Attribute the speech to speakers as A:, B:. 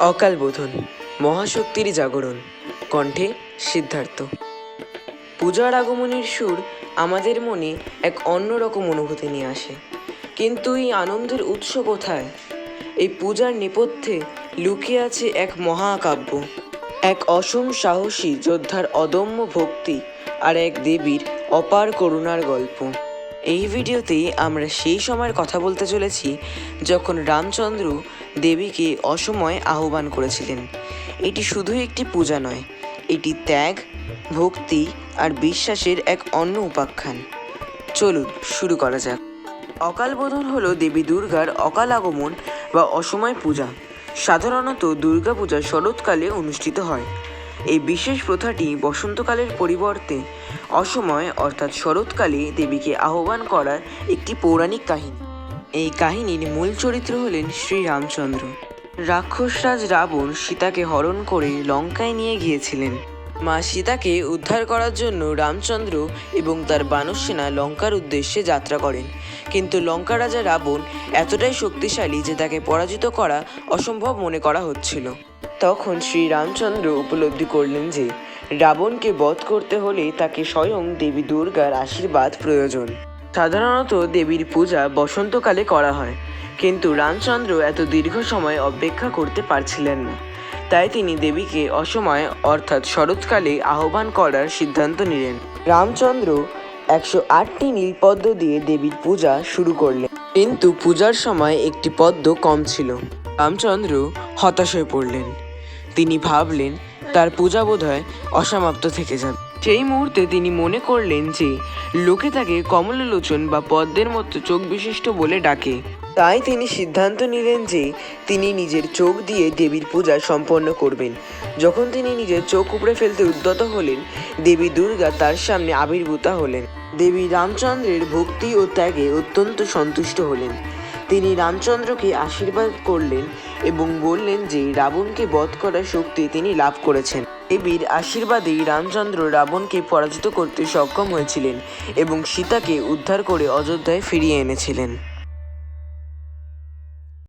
A: অকাল বোধন, মহাশক্তির জাগরণ, কণ্ঠে সিদ্ধার্থ। পূজার আগমনের সুর আমাদের মনে এক অন্যরকম অনুভূতি নিয়ে আসে। কিন্তু এই আনন্দের উৎস কোথায়? এই পূজার নেপথ্যে লুকিয়ে আছে এক মহাকাব্য, এক অসম সাহসী যোদ্ধার অদম্য ভক্তি আর এক দেবীর অপার করুণার গল্প। এই ভিডিওতে আমরা সেই সময়ের কথা বলতে চলেছি যখন রামচন্দ্র দেবীকে অসময়ে আহ্বান করেছিলেন। এটি শুধু একটি পূজা নয়, এটি ত্যাগ, ভক্তি আর বিশ্বাসের এক অন্য উপাখ্যান। চলুন শুরু করা যাক। অকাল বোধন হল দেবী দুর্গার অকাল আগমন বা অসময় পূজা। সাধারণত দুর্গা পূজা শরৎকালে অনুষ্ঠিত হয়। এই বিশেষ প্রথাটি বসন্তকালের পরিবর্তে অসময়, অর্থাৎ শরৎকালে, দেবীকে আহ্বান করার একটি পৌরাণিক কাহিনী। এই কাহিনীর মূল চরিত্র হলেন শ্রী রামচন্দ্র রাক্ষসরাজ রাবণ সীতাকে হরণ করে লঙ্কায় নিয়ে গিয়েছিলেন। মা সীতাকে উদ্ধার করার জন্য রামচন্দ্র এবং তার বানর সেনা লঙ্কার উদ্দেশ্যে যাত্রা করেন। কিন্তু লঙ্কা রাজা রাবণ এতটাই শক্তিশালী যে তাকে পরাজিত করা অসম্ভব মনে করা হচ্ছিল। তখন শ্রী রামচন্দ্র উপলব্ধি করলেন যে রাবণকে বধ করতে হলে তাকে স্বয়ং দেবী দুর্গার আশীর্বাদ প্রয়োজন। সাধারণত দেবীর পূজা বসন্তকালে করা হয়, কিন্তু রামচন্দ্র এত দীর্ঘ সময় অপেক্ষা করতে পারছিলেন না। তাই তিনি দেবীকে অসময়, অর্থাৎ শরৎকালে, আহ্বান করার সিদ্ধান্ত নিলেন। রামচন্দ্র একশো আটটি নীলপদ্ম দিয়ে দেবীর পূজা শুরু করলেন। কিন্তু পূজার সময় একটি পদ্ম কম ছিল। রামচন্দ্র হতাশ হয়ে পড়লেন। তিনি ভাবলেন, তার পূজা বোধহয় অসমাপ্ত থেকে যাবে। সেই মুহূর্তে তিনি মনে করলেন যে, লোকে তাকে কমললোচন বা পদ্মের মতো চোখ বিশিষ্ট বলে ডাকে। তাই তিনি সিদ্ধান্ত নিলেন যে, তিনি নিজের চোখ দিয়ে দেবীর পূজা সম্পন্ন করবেন। যখন তিনি নিজের চোখ উপড়ে ফেলতে উদ্যত হলেন, দেবী দুর্গা তার সামনে আবির্ভূতা হলেন। দেবী রামচন্দ্রের ভক্তি ও ত্যাগে অত্যন্ত সন্তুষ্ট হলেন। তিনি রামচন্দ্রকে আশীর্বাদ করলেন এবং বললেন যে রাবণকে বধ করার শক্তি তিনি লাভ করেছেন। দেবীর আশীর্বাদেই রামচন্দ্র রাবণকে পরাজিত করতে সক্ষম হয়েছিলেন এবং সীতাকে উদ্ধার করে অযোধ্যায় ফিরিয়ে এনেছিলেন।